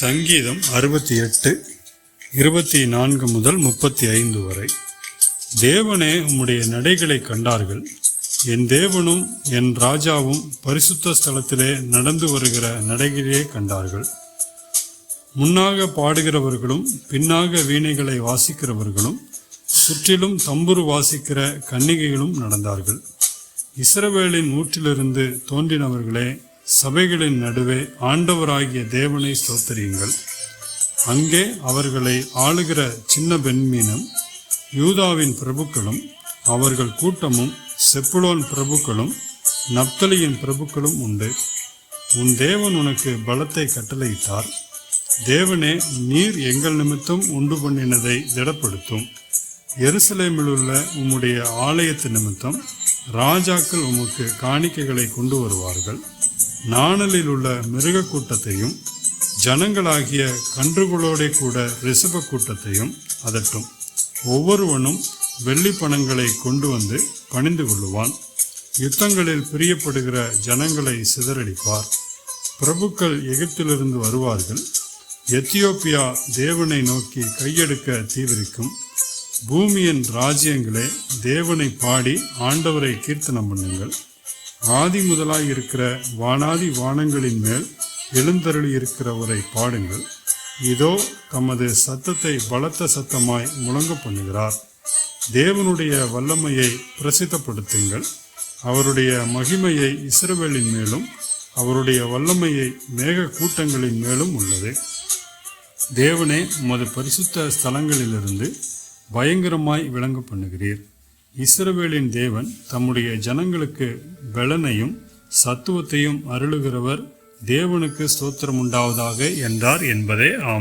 சங்கீதம் அறுபத்தி எட்டு இருபத்தி நான்கு முதல் முப்பத்தி ஐந்து வரை. தேவனே உம்முடைய நடைகளை கண்டார்கள். என் தேவனும் என் ராஜாவும் பரிசுத்த ஸ்தலத்திலே நடந்து வருகிற நடைகளையே கண்டார்கள். முன்னாக பாடுகிறவர்களும் பின்னாக வீணைகளை வாசிக்கிறவர்களும் சுற்றிலும் தம்புரு வாசிக்கிற கன்னிகைகளும் நடந்தார்கள். இஸ்ரவேலின் ஊற்றிலிருந்து தோன்றினவர்களே சபைகளின் நடுவே ஆண்டவராகிய தேவனை ஸ்தோத்தரியுங்கள். அங்கே அவர்களை ஆளுகிற சின்ன பெண்மீனும் யூதாவின் பிரபுக்களும் அவர்கள் கூட்டமும் செப்புலோன் பிரபுக்களும் நப்தலியின் பிரபுக்களும் உண்டு. உன் தேவன் உனக்கு பலத்தை கட்டளையிட்டார். தேவனே நீர் எங்கள் நிமித்தம் உண்டு பண்ணினதை திடப்படுத்தும். எருசலேமிலுள்ள உம்முடைய ஆலயத்து நிமித்தம் ராஜாக்கள் உமக்கு காணிக்கைகளை கொண்டு வருவார்கள். நாணலில் உள்ள மிருக கூட்டத்தையும் ஜனங்களாகிய கன்றுகளோடே கூட ரிஷப கூட்டத்தையும் அதட்டும். ஒவ்வொருவனும் வெள்ளி பணங்களை கொண்டு வந்து பணிந்து கொள்ளுவான். யுத்தங்களில் பிரியப்படுகிற ஜனங்களை சிதறடிப்பார். பிரபுக்கள் எகிப்திலிருந்து வருவார்கள். எத்தியோப்பியா தேவனை நோக்கி கையெடுக்க தீவிரிக்கும். பூமியின் ராஜ்யங்களே தேவனை பாடி ஆண்டவரை கீர்த்தனம் பண்ணுங்கள். ஆதி முதலாய் இருக்கிற வானாதி வானங்களின் மேல் எழுந்தருளி இருக்கிறவரை பாடுங்கள். இதோ தமது சத்தத்தை பலத்த சத்தமாய் முழங்க பண்ணுகிறார். தேவனுடைய வல்லமையை பிரசித்தப்படுத்துங்கள். அவருடைய மகிமையை இஸ்ரவேலின் மேலும் அவருடைய வல்லமையை மேக கூட்டங்களின் மேலும் உள்ளது. தேவனே உமது பரிசுத்த ஸ்தலங்களிலிருந்து பயங்கரமாய் விளங்க பண்ணுகிறீர். இஸ்ரவேலின் தேவன் தம்முடைய ஜனங்களுக்கு பலனையும் சத்துவத்தையும் அருளுகிறவர் தேவனுக்கு ஸ்தோத்திரம் உண்டாவதாக என்றார் என்பதே ஆம்.